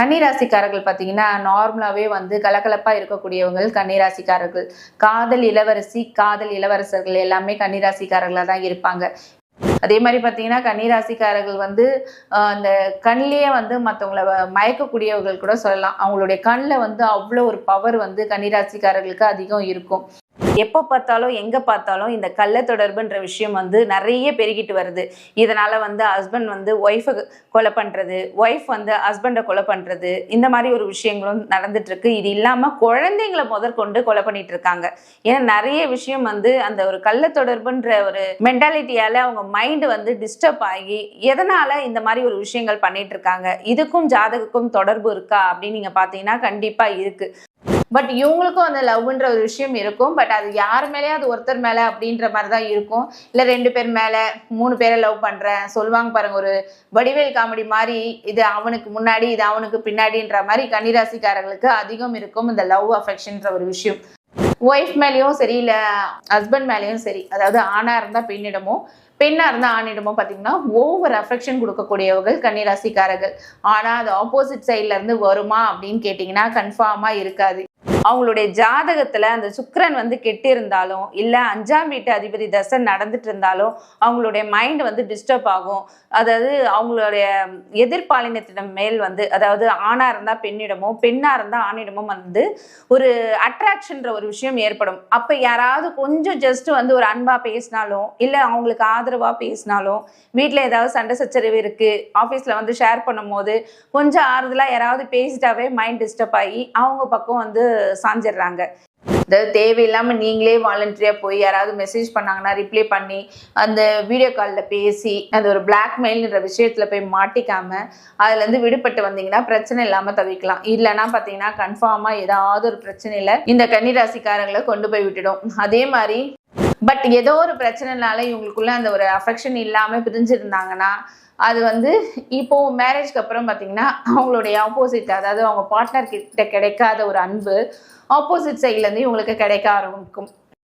கன்னிராசிக்காரர்கள் பார்த்தீங்கன்னா நார்மலாகவே வந்து கலகலப்பாக இருக்கக்கூடியவங்கள் கன்னிராசிக்காரர்கள். காதல் இளவரசி காதல் இளவரசர்கள் எல்லாமே கன்னிராசிக்காரர்களாக தான் இருப்பாங்க. அதே மாதிரி பார்த்தீங்கன்னா கன்னிராசிக்காரர்கள் வந்து அந்த கண்ணிலேயே வந்து மற்றவங்கள மயக்கக்கூடியவர்கள் கூட சொல்லலாம். அவங்களுடைய கண்ணில் வந்து அவ்வளோ ஒரு பவர் வந்து கன்னிராசிக்காரர்களுக்கு அதிகம் இருக்கும். எப்போ பார்த்தாலும் எங்கே பார்த்தாலும் இந்த கள்ள தொடர்புன்ற விஷயம் வந்து நிறைய பெருகிட்டு வருது. இதனால் வந்து ஹஸ்பண்ட் வந்து ஒய்ஃபை கொலை பண்ணுறது ஒய்ஃப் வந்து ஹஸ்பண்டை கொலை பண்ணுறது இந்த மாதிரி ஒரு விஷயங்களும் நடந்துட்டுருக்கு இது இல்லாமல் குழந்தைங்களை முதற்கொண்டு கொலை பண்ணிட்டு இருக்காங்க. ஏன்னா நிறைய விஷயம் வந்து அந்த ஒரு கள்ள தொடர்புன்ற ஒரு மென்டாலிட்டியால் அவங்க மைண்டு வந்து டிஸ்டர்ப் ஆகி எதனால் இந்த மாதிரி ஒரு விஷயங்கள் பண்ணிட்டு இருக்காங்க? இதுக்கும் ஜாதகக்கும் தொடர்பு இருக்கா? அப்படின்னு நீங்கள் பார்த்தீங்கன்னா கண்டிப்பாக இருக்குது பட் இவங்களுக்கும் அந்த லவ்ன்ற ஒரு விஷயம் இருக்கும். பட் அது யார் மேலேயே அது ஒருத்தர் மேலே அப்படின்ற மாதிரி தான் இருக்கும். இல்லை ரெண்டு பேர் மேலே மூணு பேரை லவ் பண்ணுறேன் சொல்லுவாங்க பாருங்க ஒரு வடிவேல் காமெடி மாதிரி இது அவனுக்கு முன்னாடி இது அவனுக்கு பின்னாடின்ற மாதிரி கன்னிராசிக்காரர்களுக்கு அதிகம் இருக்கும் இந்த லவ் அஃபெக்ஷன்ற ஒரு விஷயம். ஒய்ஃப் மேலேயும் சரி இல்லை ஹஸ்பண்ட் மேலேயும் சரி அதாவது ஆணாக இருந்தால் பெண்ணிடமோ பெண்ணாக இருந்தால் ஆணிடமோ பார்த்தீங்கன்னா ஓவர் அஃபெக்ஷன் கொடுக்கக்கூடியவர்கள் கன்னிராசிக்காரர்கள். ஆனால் அது ஆப்போசிட் சைட்லேருந்து வருமா அப்படின்னு கேட்டிங்கன்னா கன்ஃபார்மாக இருக்காது. அவங்களுடைய ஜாதகத்துல அந்த சுக்கரன் வந்து கெட்டு இருந்தாலும் இல்ல அஞ்சாம் வீட்டு அதிபதி தசை நடந்துட்டு இருந்தாலும் அவங்களுடைய மைண்ட் வந்து டிஸ்டர்ப் ஆகும். அதாவது அவங்களுடைய எதிர்பாலினத்திடம் மேல் வந்து அதாவது ஆணா இருந்தா பெண்ணிடமோ பெண்ணா இருந்தா ஆணிடமோ வந்து ஒரு அட்ராக்ஷன்ற ஒரு விஷயம் ஏற்படும். அப்ப யாராவது கொஞ்சம் ஜஸ்ட் வந்து ஒரு அன்பா பேசினாலும் இல்ல அவங்களுக்கு ஆதரவா பேசினாலும் வீட்டில் ஏதாவது சண்டை சச்சரவு இருக்கு ஆபீஸ்ல வந்து ஷேர் பண்ணும் போது கொஞ்சம் ஆறுதலா யாராவது பேசிட்டாவே மைண்ட் டிஸ்டர்ப் ஆகி அவங்க பக்கம் வந்து சாஞ்சிடுறாங்க அதாவது தேவையில்லாமல் நீங்களே வாலண்டரியாக போய் யாராவது மெசேஜ் பண்ணாங்கன்னா ரிப்ளை பண்ணி அந்த வீடியோ காலில் பேசி அந்த ஒரு பிளாக்மெயில்ன்ற விஷயத்தில் போய் மாட்டிக்காமல் அதுலேருந்து விடுபட்டு வந்தீங்கன்னா பிரச்சனை இல்லாமல் தவிக்கலாம். இல்லைன்னா பார்த்தீங்கன்னா கன்ஃபார்மாக ஏதாவது ஒரு பிரச்சனையில் இந்த கன்னிராசிக்காரங்களை கொண்டு போய் விட்டுடும். அதே மாதிரி பட் ஏதோ ஒரு பிரச்சனைனால இவங்களுக்குள்ள அந்த ஒரு அஃபெக்ஷன் இல்லாமல் பிரிஞ்சிருந்தாங்கன்னா அது வந்து இப்போ மேரேஜ்க்கு அப்புறம் பார்த்தீங்கன்னா அவங்களுடைய ஆப்போசிட் அதாவது அவங்க பார்ட்னர் கிட்ட கிடைக்காத ஒரு அன்பு ஆப்போசிட் சைட்லேருந்து இவங்களுக்கு கிடைக்க ஆரம்பிக்கும்.